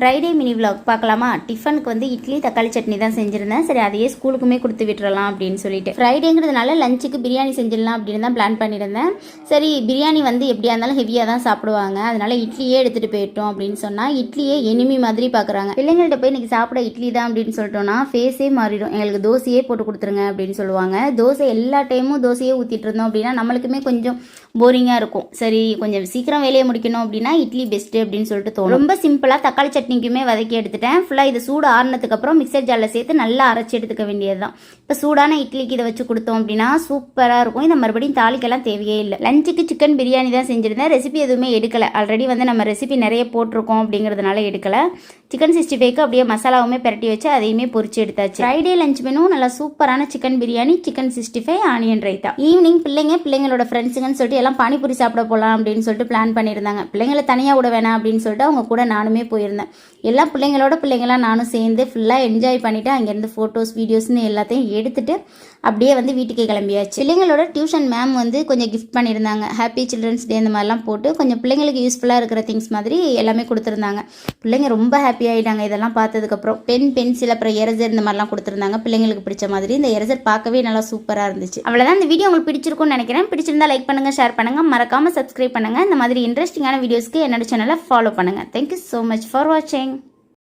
Friday mini vlog பார்க்கலாமா? டிஃபனுக்கு வந்து இட்லி தக்காளி சட்னி தான் செஞ்சுருந்தேன். சரி அதையே ஸ்கூலுக்குமே கொடுத்து விட்டுறலாம் அப்படின்னு சொல்லிட்டு. ஃப்ரைடேங்கிறதுனால லஞ்சுக்கு பிரியாணி செஞ்சிடலாம் அப்படின்னு தான் பிளான் பண்ணியிருந்தேன். சரி பிரியாணி வந்து எப்படியா இருந்தாலும் ஹெவியாக தான் சாப்பிடுவாங்க. அதனால இட்லியே எடுத்துகிட்டு போயிட்டோம் அப்படின்னு சொன்னால் இட்லியே எனிமி மாதிரி பார்க்குறாங்க. பிள்ளைங்கள்ட்ட போய் இன்றைக்கி சாப்பிட இட்லி தான் அப்படின்னு சொல்லிட்டோம்னா ஃபேஸே மாறிடும். எங்களுக்கு தோசையே போட்டு கொடுத்துருங்க அப்படின்னு சொல்லுவாங்க. தோசை எல்லா டைமும் தோசையே ஊற்றிட்டு இருந்தோம் அப்படின்னா நம்மளுக்குமே கொஞ்சம் போரிங்காக இருக்கும். சரி கொஞ்சம் சீக்கிரம் வேலையை முடிக்கணும் அப்படின்னா இட்லி பெஸ்ட்டு அப்படின்னு சொல்லிட்டு தோணும். ரொம்ப சிம்பிளாக தக்காளி சட்னி சட்னிக்குமே வதக்கி எடுத்துட்டேன். ஃபுல்லாக இது சூடு ஆறுனதுக்கு அப்புறம் மிக்சர் ஜாரில் சேர்த்து நல்லா அரைச்சி எடுத்துக்க வேண்டியது தான் இப்போ சூடான இட்லிக்கு இதை வச்சு கொடுத்தோம் அப்படின்னா சூப்பராக இருக்கும். இதை மறுபடியும் தாளிக்கெல்லாம் தேவையே இல்லை. லஞ்சுக்கு சிக்கன் பிரியாணி தான் செஞ்சுருந்தேன். ரெசிபி எதுவுமே எடுக்கலை. ஆல்ரெடி வந்து நம்ம ரெசிபி நிறைய போட்டிருக்கோம் அப்படிங்கிறதுனால எடுக்கலை. சிக்கன் சிக்ஸ்டி ஃபைவ்க்கு அப்படியே மசாலாவுமே பிரட்டி வச்சு அதையுமே பொரிச்சு எடுத்தாச்சு. ஃப்ரைடே லஞ்ச் மெனு நல்லா சூப்பரான chicken biryani chicken sixty five onion raita. Evening பிள்ளைங்க பிள்ளைங்களோட ஃப்ரெண்ட்ஸுங்கன்னு சொல்லிட்டு எல்லாம் பானிபூரி சாப்பிட போகலாம் அப்படின்னு சொல்லிட்டு பிளான் பண்ணியிருந்தாங்க. பிள்ளைங்களை தனியாக விட வேணாம் அப்படின்னு சொல்லிட்டு அவங்க கூட நானுமே போயிருந்தேன். எல்லா பிள்ளைங்களோட பிள்ளைங்களாம் நானும் சேர்ந்து ஃபுல்லாக என்ஜாய் பண்ணிவிட்டு அங்கேருந்து ஃபோட்டோஸ் வீடியோஸ்னு எல்லாத்தையும் எடுத்துட்டு அப்படியே வந்து வீட்டுக்கு கிளம்பியாச்சு. பிள்ளைங்களோட டியூஷன் மேம் வந்து கொஞ்சம் கிஃப்ட் பண்ணியிருந்தாங்க. ஹாப்பி சில்ட்ரன்ஸ் டே இந்த மாதிரிலாம் போட்டு கொஞ்சம் பிள்ளைங்களுக்கு யூஸ்ஃபுல்லாக இருக்கிற திங்ஸ் மாதிரி எல்லாமே கொடுத்துருந்தாங்க. பிள்ளைங்க ரொம்ப ஹாப்பி ஹாப்பி ஆகிட்டாங்க இதெல்லாம் பார்த்ததுக்கப்புறம் பென் பென்சில் அப்புறம் எரசர் இந்த மாதிரிலாம் கொடுத்துருந்தாங்க. பிள்ளைங்களுக்கு பிடிச்ச மாதிரி. இந்த எரசர் பார்க்கவே நல்லா சூப்பராக இருந்துச்சு. அவ்வளோதான் இந்த வீடியோ உங்களுக்கு பிடிச்சிருக்கும்னு நினைக்கிறேன். பிடிச்சிருந்தா லைக் பண்ணுங்கள் ஷேர் பண்ணுங்கள் மறக்காமல் சப்ஸ்கிரைப் பண்ணுங்கள் இந்த மாதிரி இன்ட்ரெஸ்டிங்கான வீடியோஸ்க்கு என்னோட சேனலை ஃபாலோ பண்ணுங்கள் தேங்க்யூ ஸோ மச் ஃபார் வாட்சிங்